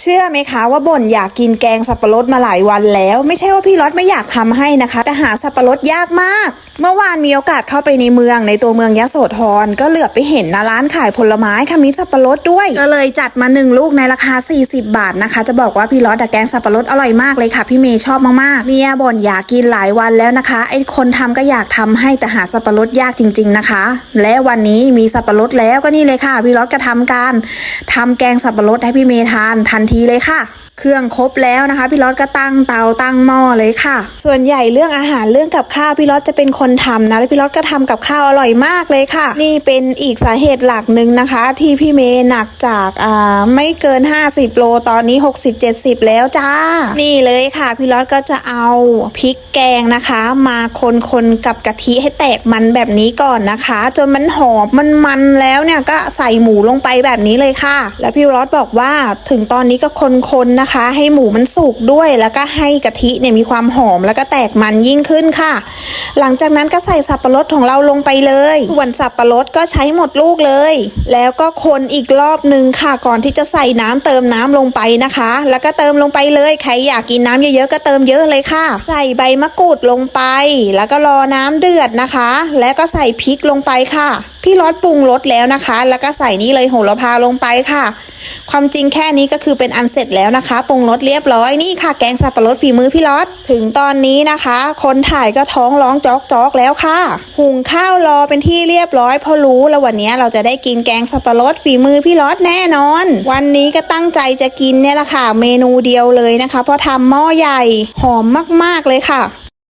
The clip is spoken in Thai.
เชื่อไหมคะว่าบ่นอยากกินแกงสับปะรดมาหลายวันแล้ว ไม่ใช่ว่าพี่รถไม่อยากทำให้นะคะ แต่หาสับปะรดยากมาก เมื่อวานมีโอกาสเข้าไปในเมืองในตัวเมืองยะโสธรก็เหลือบไปเห็นนะร้านขายผลไม้ค่ะมีสับปะรดด้วย ก็เลยจัดมาหนึ่งลูกในราคา 40 บาทนะคะ จะบอกว่าพี่รถอะแกงสับปะรดอร่อยมากเลยค่ะ พี่เมย์ชอบมากๆเมียบ่นอยากกินหลายวันแล้วนะคะไอ้คนทำก็อยากทำให้แต่หาสับปะรดยากจริง ๆนะคะ และวันนี้มีสับปะรดแล้วก็นี่เลยค่ะ พี่รถก็ทำการทำแกงสับปะรดให้พี่เมย์ทานทันทีเลยค่ะ เครื่องครบแล้วนะคะ พี่รอดก็ตั้งเตาตั้งหม้อเลยค่ะ ส่วนใหญ่เรื่องอาหารเรื่องกับข้าวพี่รอดจะเป็นคนทำนะแล้วพี่รอดก็ทำกับข้าวอร่อยมากเลยค่ะ นี่เป็นอีกสาเหตุหลักหนึ่งนะคะ ที่พี่เมย์หนักจากอ่าไม่เกิน 50 โลตอนนี้ 60-70 แล้วจ้า นี่เลยค่ะพี่รอดก็จะเอาพริกแกงนะคะ มาคนๆกับกะทิให้แตกมันแบบนี้ก่อนนะคะ จนมันหอมมันมันแล้วเนี่ยก็ใส่หมูลงไปแบบนี้เลยค่ะ แล้วพี่รอดบอกว่าถึงตอนนี้ก็คนๆนะคะให้หมูมันสุกด้วย แล้วก็ให้กะทิเนี่ยมีความหอมแล้วก็แตกมันยิ่งขึ้นค่ะ หลังจากนั้นก็ใส่สับปะรดของเราลงไปเลย ส่วนสับปะรดก็ใช้หมดลูกเลย แล้วก็คนอีกรอบนึงค่ะ ก่อนที่จะใส่น้ำเติมน้ำลงไปนะคะ แล้วก็เติมลงไปเลยใครอยากกินน้ำเยอะๆก็เติมเยอะเลยค่ะ ใส่ใบมะกรูดลงไป แล้วก็รอน้ำเดือดนะคะ แล้วก็ใส่พริกลงไปค่ะ พี่รสปรุงรสแล้วนะคะ แล้วก็ใส่นี่เลยโหระพาลงไปค่ะ ความจริงแค่นี้ก็คือเป็นอันเสร็จแล้วนะคะปรุงรสเรียบร้อยนี่ค่ะแกงสับปะรดฝีมือพี่รสถึงตอนนี้นะคะ คนถ่ายก็ท้องร้องจอกจอกแล้วค่ะ หุงข้าวรอเป็นที่เรียบร้อยเพราะรู้แล้ววันนี้เราจะได้กินแกงสับปะรดฝีมือพี่รสแน่นอน วันนี้ก็ตั้งใจจะกินเนี่ยแหละค่ะ เมนูเดียวเลยนะคะ เพราะทำหม้อใหญ่หอมมากๆเลยค่ะ